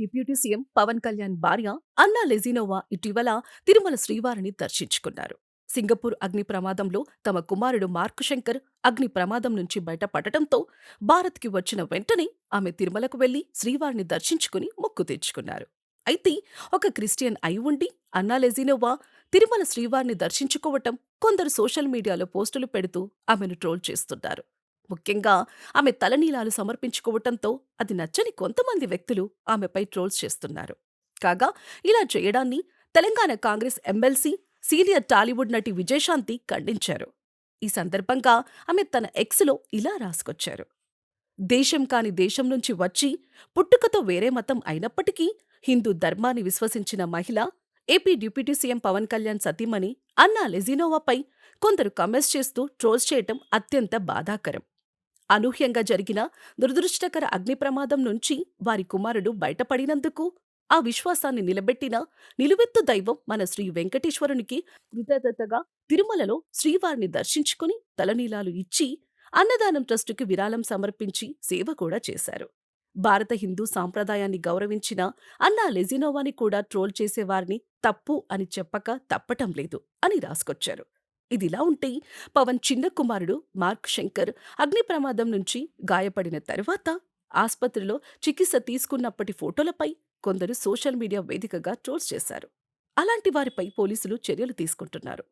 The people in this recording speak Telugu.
డిప్యూటీ సీఎం పవన్ కళ్యాణ్ భార్య అన్నా లెజినోవా ఇటీవల తిరుమల శ్రీవారిని దర్శించుకున్నారు. సింగపూర్ అగ్ని ప్రమాదంలో తమ కుమారుడు మార్క్ శంకర్ అగ్ని ప్రమాదం నుంచి బయటపడటంతో భారత్కి వచ్చిన వెంటనే ఆమె తిరుమలకు వెళ్ళి శ్రీవారిని దర్శించుకుని మొక్కు తెచ్చుకున్నారు అయితే ఒక క్రిస్టియన్ అయి ఉండి అన్నా లెజినోవా తిరుమల శ్రీవారిని దర్శించుకోవటం కొందరు సోషల్ మీడియాలో పోస్టులు పెడుతూ ఆమెను ట్రోల్ చేస్తున్నారు. ముఖ్యంగా ఆమె తలనీలాలు సమర్పించుకోవటంతో అది నచ్చని కొంతమంది వ్యక్తులు ఆమెపై ట్రోల్స్ చేస్తున్నారు. కాగా ఇలా చేయడాన్ని తెలంగాణ కాంగ్రెస్ ఎమ్మెల్సీ సీనియర్ టాలీవుడ్ నటి విజయశాంతి ఖండించారు. ఈ సందర్భంగా ఆమె తన ఎక్స్లో ఇలా రాసుకొచ్చారు. దేశం కాని దేశం నుంచి వచ్చి పుట్టుకతో వేరే మతం అయినప్పటికీ హిందూ ధర్మాన్ని విశ్వసించిన మహిళ AP deputy CM Pawan Kalyan సతీమణి అన్నా లెజినోవాపై కొందరు కమెంట్స్ చేస్తూ ట్రోల్స్ చేయటం అత్యంత బాధాకరం. అనూహ్యంగా జరిగిన దురదృష్టకర అగ్ని ప్రమాదం నుంచి వారి కుమారుడు బయటపడినందుకు ఆ విశ్వాసాన్ని నిలబెట్టిన నిలువెత్తు దైవం మన శ్రీ వెంకటేశ్వరునికి కృతజ్ఞతగా తిరుమలలో శ్రీవారిని దర్శించుకుని తలనీలాలు ఇచ్చి అన్నదానం ట్రస్టుకి విరాళం సమర్పించి సేవ కూడా చేశారు. భారత హిందూ సాంప్రదాయాన్ని గౌరవించిన అన్నా లెజినోవాని కూడా ట్రోల్ చేసేవారిని తప్పు అని చెప్పక తప్పటం లేదు అని రాసుకొచ్చారు. ఇదిలా ఉంటే పవన్ చిన్న కుమారుడు మార్క్ శంకర్ అగ్ని ప్రమాదం నుంచి గాయపడిన తర్వాత ఆసుపత్రిలో చికిత్స తీసుకున్నప్పటి ఫోటోలపై కొందరు సోషల్ మీడియా వేదికగా ట్రోల్స్ చేశారు. అలాంటి వారిపై పోలీసులు చర్యలు తీసుకుంటున్నారు.